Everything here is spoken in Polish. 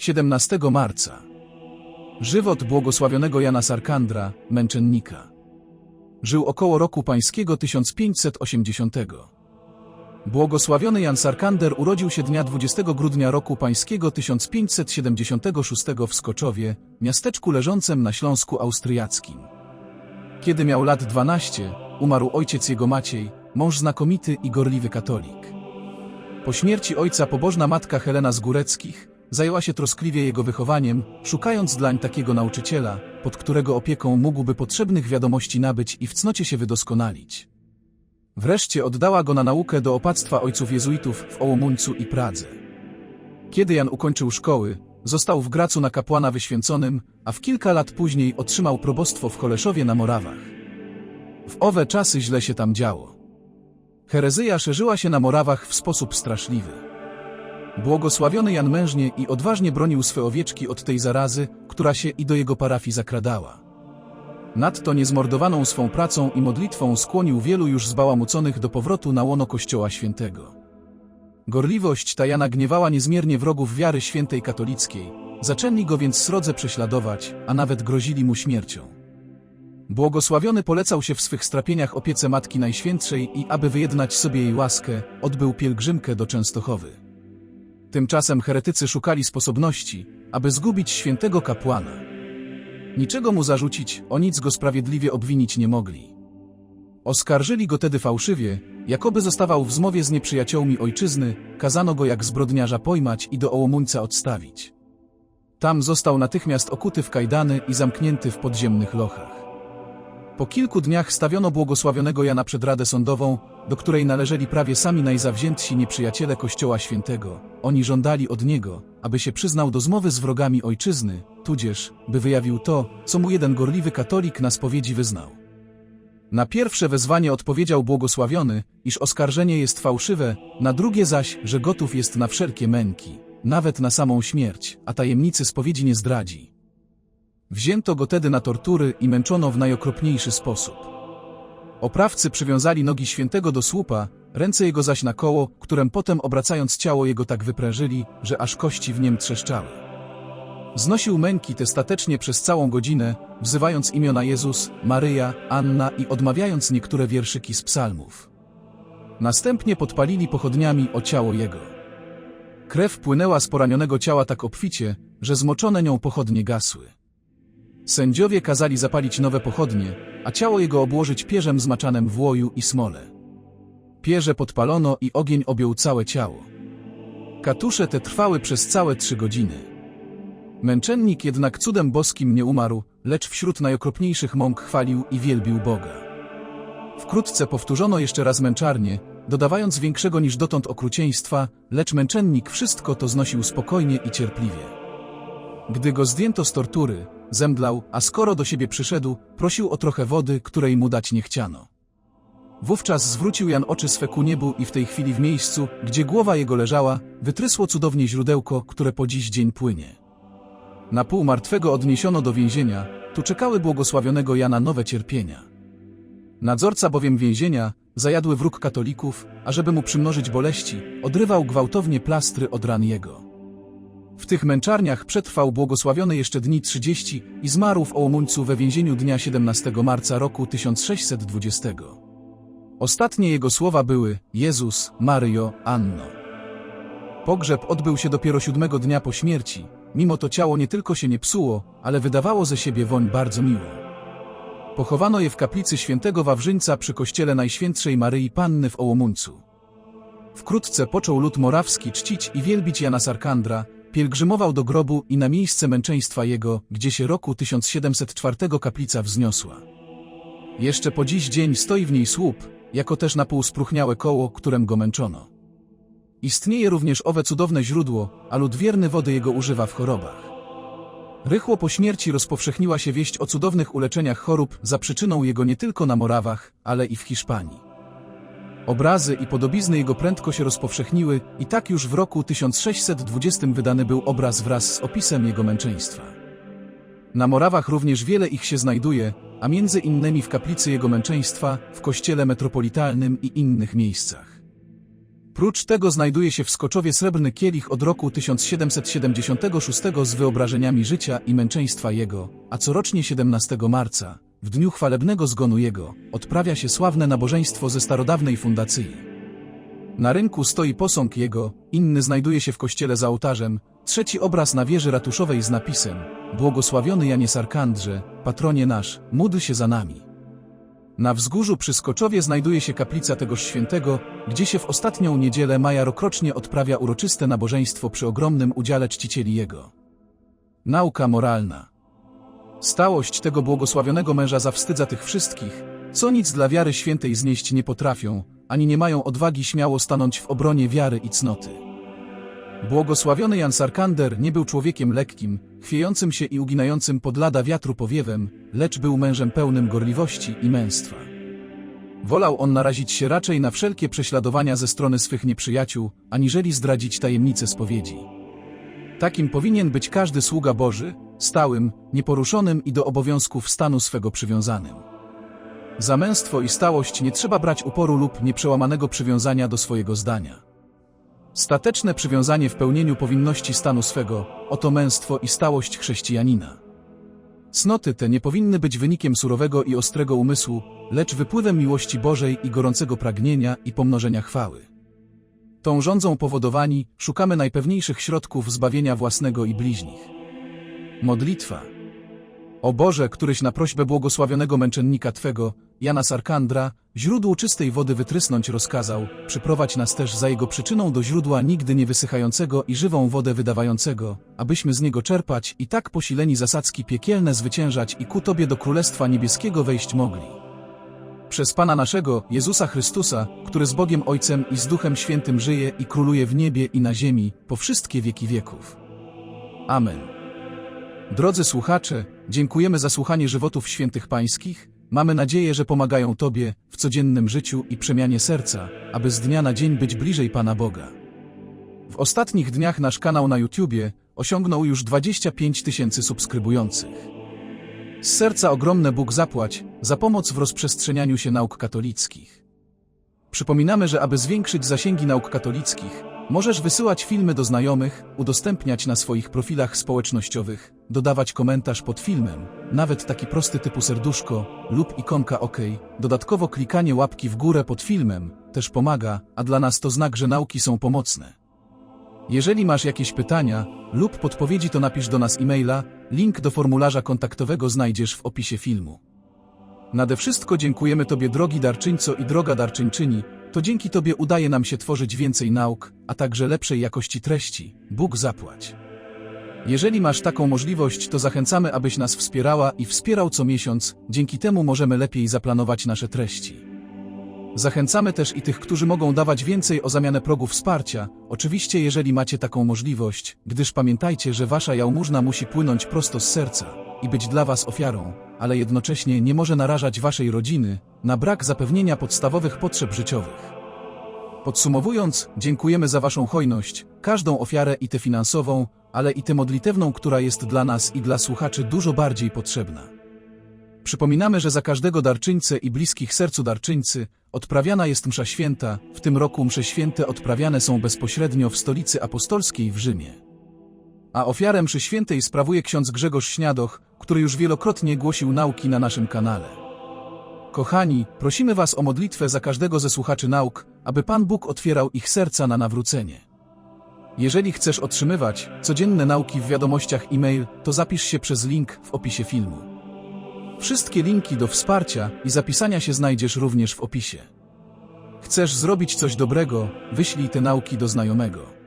17 marca. Żywot błogosławionego Jana Sarkandra, męczennika. Żył około roku pańskiego 1580. Błogosławiony Jan Sarkander urodził się dnia 20 grudnia roku pańskiego 1576 w Skoczowie, miasteczku leżącym na Śląsku Austriackim. Kiedy miał lat 12, umarł ojciec jego Maciej, mąż znakomity i gorliwy katolik. Po śmierci ojca pobożna matka Helena z Góreckich zajęła się troskliwie jego wychowaniem, szukając dlań takiego nauczyciela, pod którego opieką mógłby potrzebnych wiadomości nabyć i w cnocie się wydoskonalić. Wreszcie oddała go na naukę do opactwa ojców jezuitów w Ołomuńcu i Pradze. Kiedy Jan ukończył szkoły, został w Gracu na kapłana wyświęconym, a w kilka lat później otrzymał probostwo w Koleszowie na Morawach. W owe czasy źle się tam działo. Herezyja szerzyła się na Morawach w sposób straszliwy. Błogosławiony Jan mężnie i odważnie bronił swe owieczki od tej zarazy, która się i do jego parafii zakradała. Nadto niezmordowaną swą pracą i modlitwą skłonił wielu już zbałamuconych do powrotu na łono Kościoła Świętego. Gorliwość ta Jana gniewała niezmiernie wrogów wiary świętej katolickiej, zaczęli go więc srodze prześladować, a nawet grozili mu śmiercią. Błogosławiony polecał się w swych strapieniach opiece Matki Najświętszej i aby wyjednać sobie jej łaskę, odbył pielgrzymkę do Częstochowy. Tymczasem heretycy szukali sposobności, aby zgubić świętego kapłana. Niczego mu zarzucić, o nic go sprawiedliwie obwinić nie mogli. Oskarżyli go tedy fałszywie, jakoby zostawał w zmowie z nieprzyjaciółmi ojczyzny, kazano go jak zbrodniarza pojmać i do Ołomuńca odstawić. Tam został natychmiast okuty w kajdany i zamknięty w podziemnych lochach. Po kilku dniach stawiono błogosławionego Jana przed Radę Sądową, do której należeli prawie sami najzawziętsi nieprzyjaciele Kościoła Świętego. Oni żądali od niego, aby się przyznał do zmowy z wrogami ojczyzny, tudzież, by wyjawił to, co mu jeden gorliwy katolik na spowiedzi wyznał. Na pierwsze wezwanie odpowiedział błogosławiony, iż oskarżenie jest fałszywe, na drugie zaś, że gotów jest na wszelkie męki, nawet na samą śmierć, a tajemnicy spowiedzi nie zdradzi. Wzięto go tedy na tortury i męczono w najokropniejszy sposób. Oprawcy przywiązali nogi świętego do słupa, ręce jego zaś na koło, którym potem obracając ciało jego tak wyprężyli, że aż kości w niem trzeszczały. Znosił męki te statecznie przez całą godzinę, wzywając imiona Jezus, Maryja, Anna i odmawiając niektóre wierszyki z psalmów. Następnie podpalili pochodniami o ciało jego. Krew płynęła z poranionego ciała tak obficie, że zmoczone nią pochodnie gasły. Sędziowie kazali zapalić nowe pochodnie, a ciało jego obłożyć pierzem zmaczanym w łoju i smole. Pierze podpalono i ogień objął całe ciało. Katusze te trwały przez całe trzy godziny. Męczennik jednak cudem boskim nie umarł, lecz wśród najokropniejszych mąk chwalił i wielbił Boga. Wkrótce powtórzono jeszcze raz męczarnię, dodawając większego niż dotąd okrucieństwa, lecz męczennik wszystko to znosił spokojnie i cierpliwie. Gdy go zdjęto z tortury, zemdlał, a skoro do siebie przyszedł, prosił o trochę wody, której mu dać nie chciano. Wówczas zwrócił Jan oczy swe ku niebu i w tej chwili w miejscu, gdzie głowa jego leżała, wytrysło cudownie źródełko, które po dziś dzień płynie. Na pół martwego odniesiono do więzienia, tu czekały błogosławionego Jana nowe cierpienia. Nadzorca bowiem więzienia, zajadły wróg katolików, ażeby mu przymnożyć boleści, odrywał gwałtownie plastry od ran jego. W tych męczarniach przetrwał błogosławiony jeszcze dni 30 i zmarł w Ołomuńcu we więzieniu dnia 17 marca roku 1620. Ostatnie jego słowa były Jezus, Maryjo, Anno. Pogrzeb odbył się dopiero siódmego dnia po śmierci, mimo to ciało nie tylko się nie psuło, ale wydawało ze siebie woń bardzo miłą. Pochowano je w kaplicy świętego Wawrzyńca przy kościele Najświętszej Maryi Panny w Ołomuńcu. Wkrótce począł lud morawski czcić i wielbić Jana Sarkandra, pielgrzymował do grobu i na miejsce męczeństwa jego, gdzie się roku 1704 kaplica wzniosła. Jeszcze po dziś dzień stoi w niej słup, jako też na pół spróchniałe koło, którem go męczono. Istnieje również owe cudowne źródło, a lud wierny wody jego używa w chorobach. Rychło po śmierci rozpowszechniła się wieść o cudownych uleczeniach chorób za przyczyną jego nie tylko na Morawach, ale i w Hiszpanii. Obrazy i podobizny jego prędko się rozpowszechniły i tak już w roku 1620 wydany był obraz wraz z opisem jego męczeństwa. Na Morawach również wiele ich się znajduje, a między innymi w kaplicy jego męczeństwa, w kościele metropolitalnym i innych miejscach. Prócz tego znajduje się w Skoczowie srebrny kielich od roku 1776 z wyobrażeniami życia i męczeństwa jego, a corocznie 17 marca, w dniu chwalebnego zgonu jego, odprawia się sławne nabożeństwo ze starodawnej fundacji. Na rynku stoi posąg jego, inny znajduje się w kościele za ołtarzem, trzeci obraz na wieży ratuszowej z napisem Błogosławiony Janie Sarkandrze, patronie nasz, módl się za nami. Na wzgórzu przy Skoczowie znajduje się kaplica tegoż świętego, gdzie się w ostatnią niedzielę maja rokrocznie odprawia uroczyste nabożeństwo przy ogromnym udziale czcicieli jego. Nauka moralna. Stałość tego błogosławionego męża zawstydza tych wszystkich, co nic dla wiary świętej znieść nie potrafią, ani nie mają odwagi śmiało stanąć w obronie wiary i cnoty. Błogosławiony Jan Sarkander nie był człowiekiem lekkim, chwiejącym się i uginającym pod lada wiatru powiewem, lecz był mężem pełnym gorliwości i męstwa. Wolał on narazić się raczej na wszelkie prześladowania ze strony swych nieprzyjaciół, aniżeli zdradzić tajemnice spowiedzi. Takim powinien być każdy sługa Boży, stałym, nieporuszonym i do obowiązków stanu swego przywiązanym. Za męstwo i stałość nie trzeba brać uporu lub nieprzełamanego przywiązania do swojego zdania. Stateczne przywiązanie w pełnieniu powinności stanu swego, oto męstwo i stałość chrześcijanina. Cnoty te nie powinny być wynikiem surowego i ostrego umysłu, lecz wypływem miłości Bożej i gorącego pragnienia i pomnożenia chwały. Tą rządzą powodowani, szukamy najpewniejszych środków zbawienia własnego i bliźnich. Modlitwa. O Boże, któryś na prośbę błogosławionego męczennika Twego, Jana Sarkandra, źródło czystej wody wytrysnąć rozkazał, przyprowadź nas też za jego przyczyną do źródła nigdy nie wysychającego i żywą wodę wydawającego, abyśmy z niego czerpać i tak posileni zasadzki piekielne zwyciężać i ku Tobie do Królestwa Niebieskiego wejść mogli. Przez Pana naszego, Jezusa Chrystusa, który z Bogiem Ojcem i z Duchem Świętym żyje i króluje w niebie i na ziemi, po wszystkie wieki wieków. Amen. Drodzy słuchacze, dziękujemy za słuchanie żywotów świętych pańskich. Mamy nadzieję, że pomagają Tobie w codziennym życiu i przemianie serca, aby z dnia na dzień być bliżej Pana Boga. W ostatnich dniach nasz kanał na YouTubie osiągnął już 25 tysięcy subskrybujących. Z serca ogromne Bóg zapłać za pomoc w rozprzestrzenianiu się nauk katolickich. Przypominamy, że aby zwiększyć zasięgi nauk katolickich, możesz wysyłać filmy do znajomych, udostępniać na swoich profilach społecznościowych, dodawać komentarz pod filmem, nawet taki prosty typu serduszko lub ikonka OK. Dodatkowo klikanie łapki w górę pod filmem też pomaga, a dla nas to znak, że nauki są pomocne. Jeżeli masz jakieś pytania lub podpowiedzi, to napisz do nas e-maila, link do formularza kontaktowego znajdziesz w opisie filmu. Nade wszystko dziękujemy Tobie drogi darczyńco i droga darczyńczyni, to dzięki Tobie udaje nam się tworzyć więcej nauk, a także lepszej jakości treści. Bóg zapłać. Jeżeli masz taką możliwość, to zachęcamy, abyś nas wspierała i wspierał co miesiąc, dzięki temu możemy lepiej zaplanować nasze treści. Zachęcamy też i tych, którzy mogą dawać więcej o zamianę progu wsparcia, oczywiście jeżeli macie taką możliwość, gdyż pamiętajcie, że wasza jałmużna musi płynąć prosto z serca i być dla was ofiarą, ale jednocześnie nie może narażać waszej rodziny na brak zapewnienia podstawowych potrzeb życiowych. Podsumowując, dziękujemy za waszą hojność, każdą ofiarę i tę finansową, ale i tę modlitewną, która jest dla nas i dla słuchaczy dużo bardziej potrzebna. Przypominamy, że za każdego darczyńcę i bliskich sercu darczyńcy odprawiana jest msza święta, w tym roku msze święte odprawiane są bezpośrednio w stolicy apostolskiej w Rzymie. A ofiarę mszy świętej sprawuje ksiądz Grzegorz Śniadoch, który już wielokrotnie głosił nauki na naszym kanale. Kochani, prosimy Was o modlitwę za każdego ze słuchaczy nauk, aby Pan Bóg otwierał ich serca na nawrócenie. Jeżeli chcesz otrzymywać codzienne nauki w wiadomościach e-mail, to zapisz się przez link w opisie filmu. Wszystkie linki do wsparcia i zapisania się znajdziesz również w opisie. Chcesz zrobić coś dobrego, wyślij te nauki do znajomego.